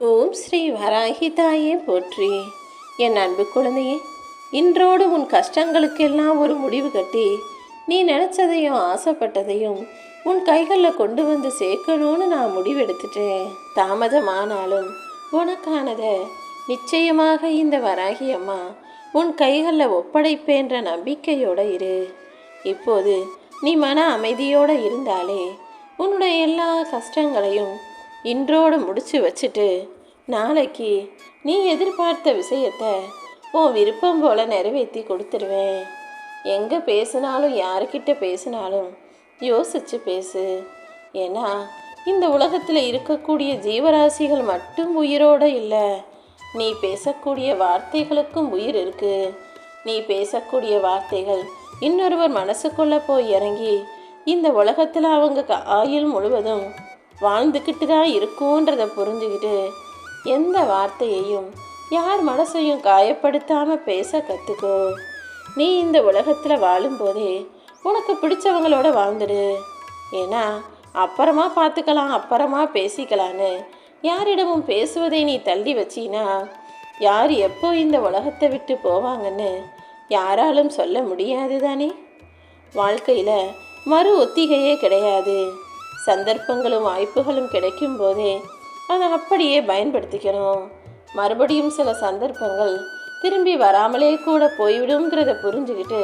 ஓம் ஸ்ரீ வராகி தாயே போற்றி. என் அன்பு குழந்தையே இன்றோடு உன் கஷ்டங்களுக்கெல்லாம் ஒரு முடிவு கட்டி நீ நினச்சதையும் ஆசைப்பட்டதையும் உன் கைகளில் கொண்டு வந்து சேர்க்கணும்னு நான் முடிவெடுத்துட்டேன். தாமதமானாலும் உனக்கானதை நிச்சயமாக இந்த வராகி அம்மா உன் கைகளில் ஒப்படைப்பேன்ற நம்பிக்கையோடு இரு. இப்போது நீ மன அமைதியோடு இருந்தாலே உன்னுடைய எல்லா கஷ்டங்களையும் இன்றோடு முடித்து வச்சுட்டு நாளைக்கு நீ எதிர்பார்த்த விஷயத்தை உன் விருப்பம் போல் நிறைவேற்றி கொடுத்துருவேன். எங்கே பேசினாலும் யாருக்கிட்ட பேசினாலும் யோசிச்சு பேசு. ஏன்னா இந்த உலகத்தில் இருக்கக்கூடிய ஜீவராசிகள் மட்டும் உயிரோடு இல்லை. நீ பேசக்கூடிய வார்த்தைகளுக்கும் உயிர் இருக்குது நீ பேசக்கூடிய வார்த்தைகள் இன்னொருவர் மனசுக்குள்ளே போய் இறங்கி இந்த உலகத்தில் அவங்க க- ஆயுள் முழுவதும் வாழ்ந்துக்கிட்டு தான் இருக்குன்றத புரிஞ்சுக்கிட்டு எந்த வார்த்தையையும் யார் மனசையும் காயப்படுத்தாமல் பேச கற்றுக்கோ நீ இந்த உலகத்தில் வாழும்போதே உனக்கு பிடிச்சவங்களோட வாழ்ந்துடு. ஏன்னா அப்புறமா பார்த்துக்கலாம் அப்புறமா பேசிக்கலான்னு யாரிடமும் பேசுவதை நீ தள்ளி வச்சினா யார் எப்போ இந்த உலகத்தை விட்டு போவாங்கன்னு யாராலும் சொல்ல முடியாது தானே வாழ்க்கையில் மறு ஒத்திகையே கிடையாது. சந்தர்ப்பங்களும் வாய்ப்புகளும் கிடைக்கும் போதே அதை அப்படியே பயன்படுத்திக்கணும். மறுபடியும் சில சந்தர்ப்பங்கள் திரும்பி வராமலே கூட போய்விடுங்கிறத புரிஞ்சுக்கிட்டு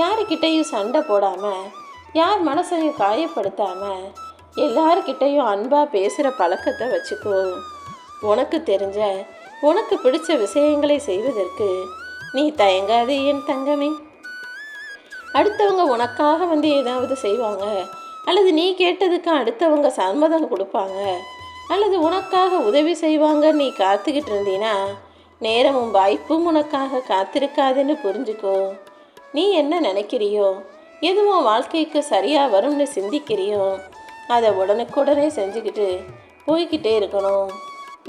யாருக்கிட்டையும் சண்டை போடாமல் யார் மனசையும் காயப்படுத்தாமல் எல்லார்கிட்டையும் அன்பாக பேசுகிற பழக்கத்தை வச்சுக்கோ. உனக்கு தெரிஞ்ச உனக்கு பிடிச்ச விஷயங்களை செய்வதற்கு நீ தயங்காதே என் தங்கமே. அடுத்தவங்க உனக்காக வந்து ஏதாவது செய்வாங்க. அல்லது நீ கேட்டதுக்கு அடுத்தவங்க சம்மதம் கொடுப்பாங்க. அல்லது உனக்காக உதவி செய்வாங்க நீ காத்துக்கிட்டு இருந்தீனா நேரமும் வாய்ப்பும் உனக்காக காத்திருக்காதுன்னு புரிஞ்சுக்கோ. நீ என்ன நினைக்கிறியோ எதுவும் வாழ்க்கைக்கு சரியாக வரும்னு சிந்திக்கிறியோ அதை உடனுக்குடனே செஞ்சுக்கிட்டு போய்கிட்டே இருக்கணும்.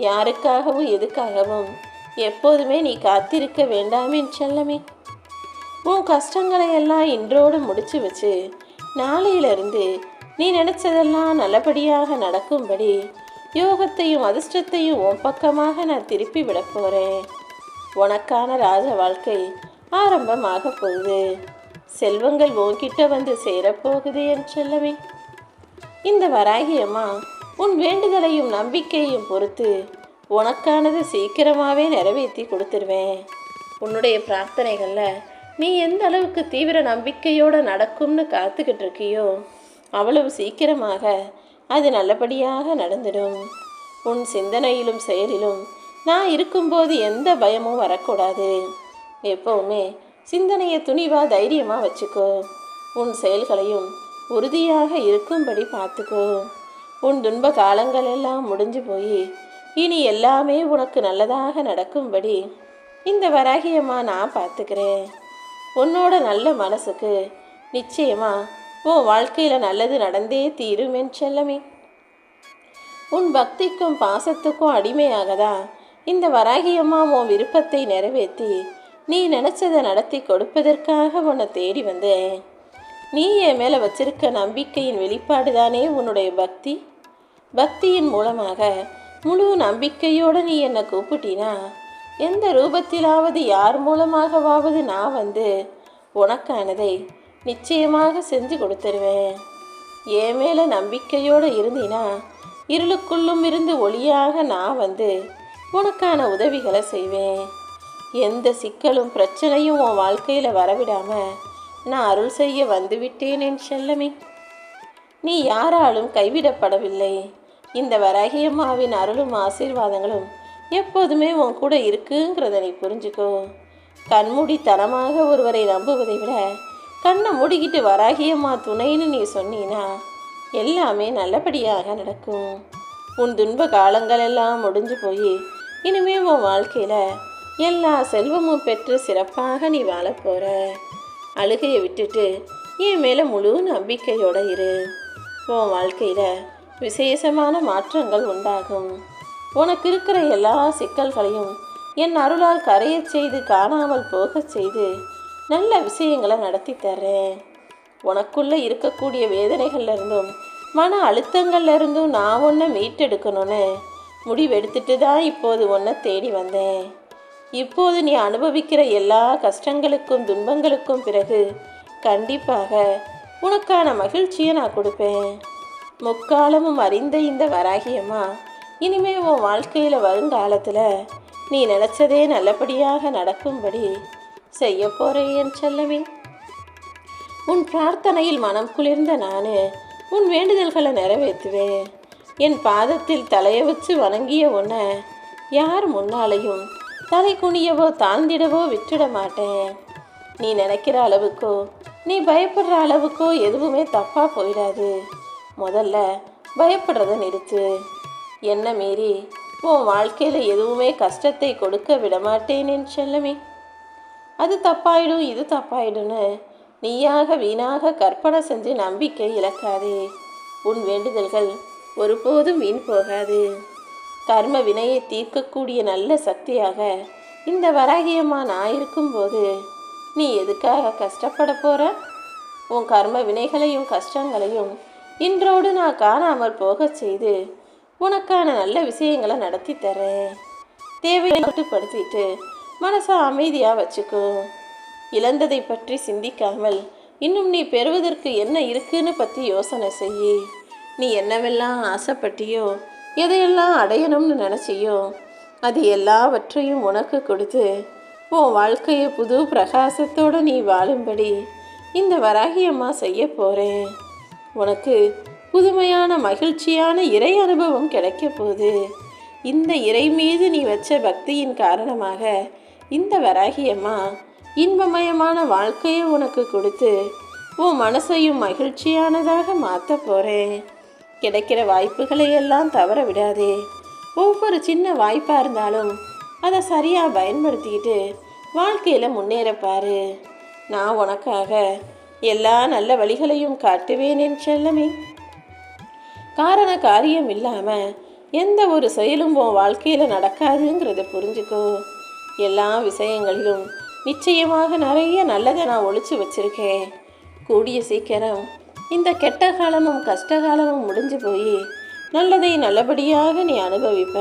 யாருக்காகவும் எதுக்காகவும் எப்போதுமே நீ காத்திருக்க வேண்டாமே செல்லமே. உன் கஷ்டங்களை எல்லாம் இன்றோடு முடிச்சு வச்சு நாளையிலிருந்து நீ நினைச்சதெல்லாம் நல்லபடியாக நடக்கும்படி யோகத்தையும் அதிர்ஷ்டத்தையும் உன் பக்கமாக நான் திருப்பி விட போகிறேன் உனக்கான ராஜ வாழ்க்கை ஆரம்பமாக போகுது. செல்வங்கள் உன்கிட்ட வந்து சேரப்போகுது என் செல்லவே இந்த வராகியம்மா உன் வேண்டுதலையும் நம்பிக்கையும் பொறுத்து உனக்கானது சீக்கிரமாகவே நிறைவேற்றி கொடுத்துருவேன். உன்னுடைய பிரார்த்தனைகளில் நீ எந்த அளவுக்கு தீவிர நம்பிக்கையோடு நடக்கும்னு காத்துக்கிட்டு இருக்கியோ அவ்வளவு சீக்கிரமாக அது நல்லபடியாக நடந்துடும். உன் சிந்தனையிலும் செயலிலும் நான் இருக்கும்போது எந்த பயமும் வரக்கூடாது. எப்போவுமே சிந்தனையை துணிவாக தைரியமாக வச்சுக்கோ. உன் செயல்களையும் உறுதியாக இருக்கும்படி பார்த்துக்கோ. உன் துன்ப காலங்கள் எல்லாம் முடிஞ்சு போய் இனி எல்லாமே உனக்கு நல்லதாக நடக்கும்படி இந்த வராகியம்மா நான் பார்த்துக்கிறேன். உன்னோட நல்ல மனசுக்கு நிச்சயமா உன் வாழ்க்கையில் நல்லது நடந்தே தீரும் என் செல்லமே. உன் பக்திக்கும் பாசத்துக்கும் அடிமையாக தான் இந்த வராகியம்மா உன் விருப்பத்தை நிறைவேற்றி நீ நினச்சதை நடத்தி கொடுப்பதற்காக உன்னை தேடி வந்தேன். நீ என் மேலே வச்சிருக்க நம்பிக்கையின் வெளிப்பாடு தானே உன்னுடைய பக்தி? பக்தியின் மூலமாக முழு நம்பிக்கையோடு நீ என்னை கூப்பிட்டினா எந்த ரூபத்திலாவது யார் மூலமாகவாவது நான் வந்து உனக்கானதை நிச்சயமாக செஞ்சு கொடுத்துருவேன். என் மேலே நம்பிக்கையோடு இருந்தினா இருளுக்குள்ளும் இருந்து ஒளியாக நான் வந்து உனக்கான உதவிகளை செய்வேன். எந்த சிக்கலும் பிரச்சனையும் உன் வாழ்க்கையில் வரவிடாம நான் அருள் செய்ய வந்துவிட்டேன் என் செல்லமே. நீ யாராலும் கைவிடப்படவில்லை. இந்த வராகியம்மாவின் அருளும் ஆசீர்வாதங்களும் எப்போதுமே உன் கூட இருக்குங்கிறத நீ புரிஞ்சுக்கோ. கண்மூடித்தனமாக ஒருவரை நம்புவதை விட கண்ணை மூடிக்கிட்டு வராகியம்மா துணைன்னு நீ சொன்னீனா எல்லாமே நல்லபடியாக நடக்கும். உன் துன்ப காலங்கள் எல்லாம் முடிஞ்சு போய் இனிமே உன் வாழ்க்கையில் எல்லா செல்வமும் பெற்று சிறப்பாக நீ வாழப்போகிற அழுகையை விட்டுட்டு என் மேலே முழு நம்பிக்கையோட இரு. உன் வாழ்க்கையில் விசேஷமான மாற்றங்கள் உண்டாகும். உனக்கு இருக்கிற எல்லா சிக்கல்களையும் என் அருளால் கரையச் செய்து காணாமல் போகச் செய்து நல்ல விஷயங்களை நடத்தி தர்றேன். உனக்குள்ளே இருக்கக்கூடிய வேதனைகள்லேருந்தும் மன அழுத்தங்கள்லேருந்தும் நான் ஒன்றை மீட்டெடுக்கணும்னு முடிவெடுத்துட்டு தான் இப்போது ஒன்றை தேடி வந்தேன். இப்போது நீ அனுபவிக்கிற எல்லா கஷ்டங்களுக்கும் துன்பங்களுக்கும் பிறகு கண்டிப்பாக உனக்கான மகிழ்ச்சியை நான் கொடுப்பேன். முக்காலமும் அறிந்த இந்த வராகியம்மா இனிமே உன் வாழ்க்கையில் வருங்காலத்தில் நீ நினச்சதே நல்லபடியாக நடக்கும்படி செய்ய போகிறேன் செல்லவே உன் பிரார்த்தனையில் மனம் குளிர்ந்த நான் உன் வேண்டுதல்களை நிறைவேற்றுவேன். என் பாதத்தில் தலையை வச்சு வணங்கிய உன்னை யார் முன்னாலையும் தலை குனியவோ தாழ்ந்திடவோ விட்டுட மாட்டேன். நீ நினைக்கிற அளவுக்கோ நீ பயப்படுற அளவுக்கோ எதுவுமே தப்பாக போயிடாது. முதல்ல பயப்படுறத நிறுத்து. என்ன மீறி உன் வாழ்க்கையில் எதுவுமே கஷ்டத்தை கொடுக்க விடமாட்டேன் என் செல்லமே. அது தப்பாயிடும் இது தப்பாயிடும்னு நீயாக வீணாக கற்பனை செஞ்சு நம்பிக்கை இழக்காதே. உன் வேண்டுதல்கள் ஒருபோதும் வீண் போகாது. கர்ம வினையை தீர்க்கக்கூடிய நல்ல சக்தியாக இந்த வராகியம்மா நான் இருக்கும்போது நீ எதுக்காக கஷ்டப்பட போகிற உன் கர்ம வினைகளையும் கஷ்டங்களையும் இன்றோடு நான் காணாமல் போகச் செய்து உனக்கான நல்ல விஷயங்களை நடத்தி தரேன். தேவையை கட்டுப்படுத்திட்டு மனசை அமைதியாக வச்சுக்கோ. இழந்ததை பற்றி சிந்திக்காமல் இன்னும் நீ பெறுவதற்கு என்ன இருக்குன்னு பற்றி யோசனை செய் நீ என்னவெல்லாம் ஆசைப்பட்டியோ எதையெல்லாம் அடையணும்னு நினச்சியோ அது எல்லாவற்றையும் உனக்கு கொடுத்து உன் வாழ்க்கையை புது பிரகாசத்தோடு நீ வாழும்படி இந்த வராகியம்மா செய்ய போகிறேன் உனக்கு புதுமையான மகிழ்ச்சியான இறை அனுபவம் கிடைக்க போகுது இந்த இறை மீது நீ வச்ச பக்தியின் காரணமாக இந்த வராகியம்மா இன்பமயமான வாழ்க்கையை உனக்கு கொடுத்து உன் மனசையும் மகிழ்ச்சியானதாக மாற்ற போகிறேன் கிடைக்கிற வாய்ப்புகளை எல்லாம் தவற விடாதே. ஒவ்வொரு சின்ன வாய்ப்பாக இருந்தாலும் அதை சரியாக பயன்படுத்திக்கிட்டு வாழ்க்கையில் முன்னேறப்பாரு நான் உனக்காக எல்லா நல்ல வழிகளையும் காட்டுவேன் என் செல்லமே. காரண காரியம் இல்லாமல் எந்த ஒரு செயலும் உன் வாழ்க்கையில் நடக்காதுங்கிறத புரிஞ்சுக்கோ. எல்லா விஷயங்களிலும் நிச்சயமாக நிறைய நல்லதை நான் ஒழிச்சு வச்சிருக்கேன். கூடிய சீக்கிரம் இந்த கெட்ட காலமும் கஷ்ட காலமும் முடிஞ்சு போய் நல்லதை நல்லபடியாக நீ அனுபவிப்ப.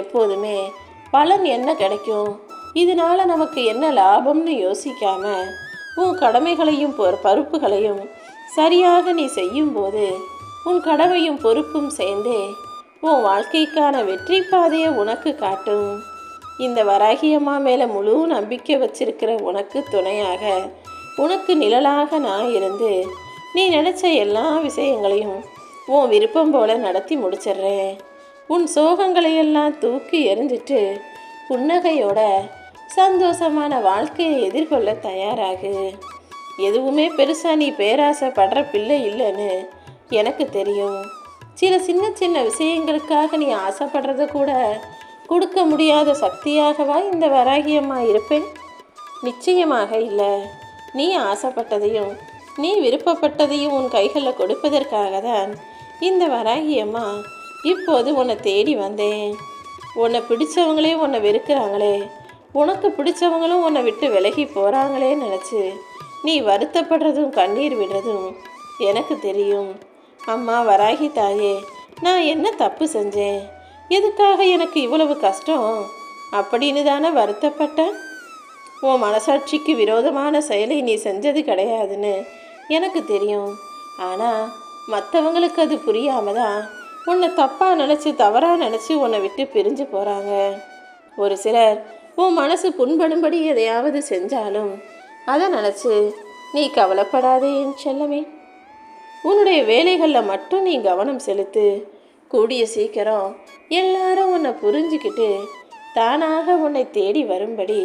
எப்போதுமே பலன் என்ன கிடைக்கும்? இதனால நமக்கு என்ன லாபம்னு யோசிக்காம உன் கடமைகளையும் பொறுப்புகளையும் பருப்புகளையும் சரியாக நீ செய்யும்போது உன் கடமையும் பொறுப்பும் சேர்ந்தே உன் வாழ்க்கைக்கான வெற்றி பாதையை உனக்கு காட்டும் இந்த வராகியம்மா மேலே முழு நம்பிக்கை வச்சிருக்கிற உனக்கு துணையாக உனக்கு நிழலாக நான் இருந்து நீ நினச்ச எல்லா விஷயங்களையும் உன் விருப்பம் போல நடத்தி முடிச்சிடுறேன். உன் சோகங்களையெல்லாம் தூக்கி எறிஞ்சிட்டு புன்னகையோட சந்தோஷமான வாழ்க்கையை எதிர்கொள்ள தயாராகு. எதுவுமே பெருசாக நீ பேராசைப்படுற பிள்ளை இல்லைன்னு எனக்கு தெரியும். சில சின்ன சின்ன விஷயங்களுக்காக நீ ஆசைப்படுறத கூட கொடுக்க முடியாத சக்தியாகவா இந்த வராகியம்மா இருப்பேன்? நிச்சயமாக இல்லை. நீ ஆசைப்பட்டதையும் நீ விருப்பப்பட்டதையும் உன் கைகளில் கொடுப்பதற்காக தான் இந்த வராகியம்மா இப்போது உன்னை தேடி வந்தேன். உன்னை பிடிச்சவங்களே உன்னை வெறுக்கிறாங்களே. உனக்கு பிடிச்சவங்களும் உன்னை விட்டு விலகி போகிறாங்களே நினச்சி நீ வருத்தப்படுறதும் கண்ணீர் விடுறதும் எனக்கு தெரியும். அம்மா வராகி தாயே நான் என்ன தப்பு செஞ்சேன்? எதுக்காக எனக்கு இவ்வளவு கஷ்டம்? அப்படின்னு தானே வருத்தப்பட்டேன் உன் மனசாட்சிக்கு விரோதமான செயலை நீ செஞ்சது கிடையாதுன்னு எனக்கு தெரியும். ஆனால் மற்றவங்களுக்கு அது புரியாமல் தான் உன்னை தப்பாக நினச்சி தவறாக நினச்சி உன்னை விட்டு பிரிஞ்சு போகிறாங்க ஒரு சிலர் உன் மனசு புண்படும்படி எதையாவது செஞ்சாலும் அதை நினச்சி நீ கவலைப்படாதே என் செல்லமே. உன்னுடைய வேலைகளில் மட்டும் நீ கவனம் செலுத்து. கூடிய சீக்கிரம் எல்லாரும் உன்னை புரிஞ்சுக்கிட்டு தானாக உன்னை தேடி வரும்படி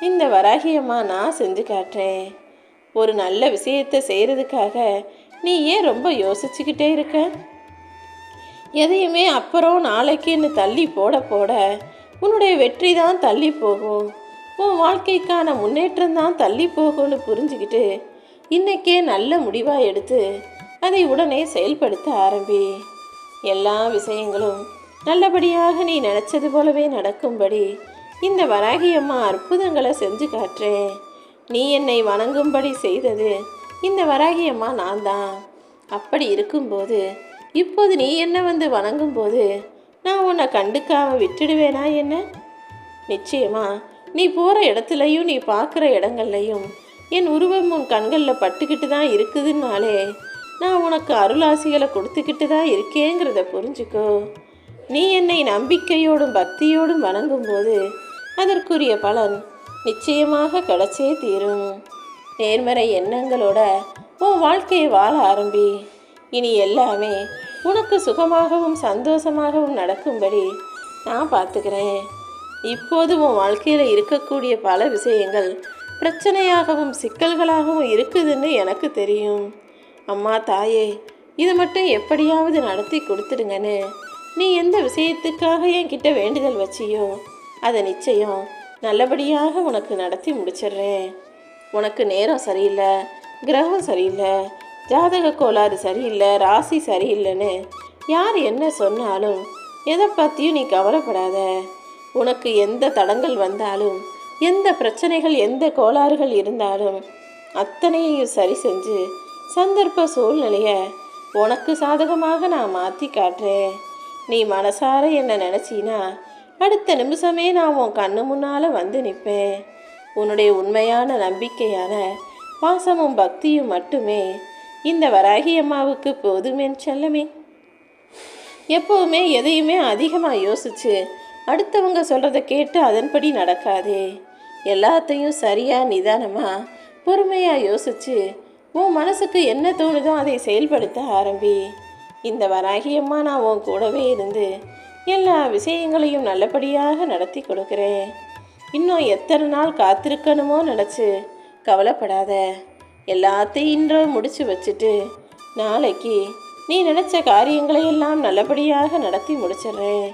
இந்த வராகியம்மா நான் செஞ்சு காட்டுறேன். ஒரு நல்ல விஷயத்தை செய்கிறதுக்காக நீ ஏன் ரொம்ப யோசிச்சுக்கிட்டே இருக்க? எதையுமே அப்புறம் நாளைக்குன்னு தள்ளி போட போட உன்னுடைய வெற்றி தான் தள்ளி போகும். உன் வாழ்க்கைக்கான முன்னேற்றம் தான் தள்ளி போகும்னு புரிஞ்சுக்கிட்டு இன்னைக்கே நல்ல முடிவாக எடுத்து அதை உடனே செயல்படுத்த ஆரம்பி. எல்லா விஷயங்களும் நல்லபடியாக நீ நினச்சது போலவே நடக்கும்படி இந்த வராகியம்மா அற்புதங்களை செஞ்சு காட்டுறேன் நீ என்னை வணங்கும்படி செய்தது இந்த வராகி அம்மா நான் தான் அப்படி இருக்கும்போது இப்போது நீ என்ன வந்து வணங்கும்போது நான் உன்னை கண்டுக்காம விட்டுடுவேனா என்ன? நிச்சயமா நீ போகிற இடத்துலையும் நீ பார்க்குற இடங்கள்லையும் என் உருவம் உன் கண்களில் பட்டுக்கிட்டு தான் இருக்குதுன்னாலே நான் உனக்கு அருளாசிகளை கொடுத்துக்கிட்டு தான் இருக்கேங்கிறத புரிஞ்சுக்கோ. நீ என்னை நம்பிக்கையோடும் பக்தியோடும் வணங்கும்போது அதற்குரிய பலன் நிச்சயமாக கிடைச்சே தீரும். நேர்மறை எண்ணங்களோட உன் வாழ்க்கையை வாழ ஆரம்பி. இனி எல்லாமே உனக்கு சுகமாகவும் சந்தோஷமாகவும் நடக்கும்படி நான் பார்த்துக்கிறேன். இப்போது உன் வாழ்க்கையில் இருக்கக்கூடிய பல விஷயங்கள் பிரச்சனையாகவும் சிக்கல்களாகவும் இருக்குதுன்னு எனக்கு தெரியும். அம்மா தாயே இதை மட்டும் எப்படியாவது நடத்தி கொடுத்துடுங்கன்னு. நீ எந்த விஷயத்துக்காக என்கிட்ட வேண்டுதல் வச்சியோ அதை நிச்சயம் நல்லபடியாக உனக்கு நடத்தி முடிச்சிடுறேன். உனக்கு நேரம் சரியில்லை கிரகம் சரியில்லை ஜாதக கோளாறு சரியில்லை ராசி சரியில்லைன்னு யார் என்ன சொன்னாலும் எதை பற்றியும் நீ கவலைப்படாத. உனக்கு எந்த தடங்கள் வந்தாலும் எந்த பிரச்சனைகள் எந்த கோளாறுகள் இருந்தாலும் அத்தனையையும் சரி செஞ்சு சந்தர்ப்ப சூழ்நிலையை உனக்கு சாதகமாக நான் மாற்றி காட்டுறேன். நீ மனசார என்ன நினச்சினா அடுத்த நிமிஷமே நான் உன் கண்ணு முன்னால் வந்து நிற்பேன் உன்னுடைய உண்மையான நம்பிக்கையான பாசமும் பக்தியும் மட்டுமே இந்த வராகி அம்மாவுக்கு போதுமேன் செல்லமே. எப்போவுமே எதையுமே அதிகமாக யோசிச்சு அடுத்தவங்க சொல்கிறத கேட்டு அதன்படி நடக்காதே. எல்லாத்தையும் சரியாக நிதானமாக பொறுமையாக யோசித்து உன் மனசுக்கு என்ன தோணுதோ அதை செயல்படுத்த ஆரம்பி. இந்த வராகியம்மா நான் உன் கூடவே இருந்து எல்லா விஷயங்களையும் நல்லபடியாக நடத்தி கொடுக்குறேன். இன்னும் எத்தனை நாள் காத்திருக்கணுமோ நினச்சி கவலைப்படாத. எல்லாத்தையும் இன்றோ முடிச்சு வச்சுட்டு நாளைக்கு நீ நினச்ச காரியங்களை எல்லாம் நல்லபடியாக நடத்தி முடிச்சிடுறேன்.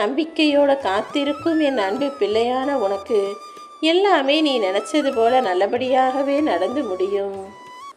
நம்பிக்கையோட காத்திருக்கும் என் அன்பு பிள்ளையான உனக்கு எல்லாமே நீ நினச்சது போல நல்லபடியாகவே நடந்து முடியும்.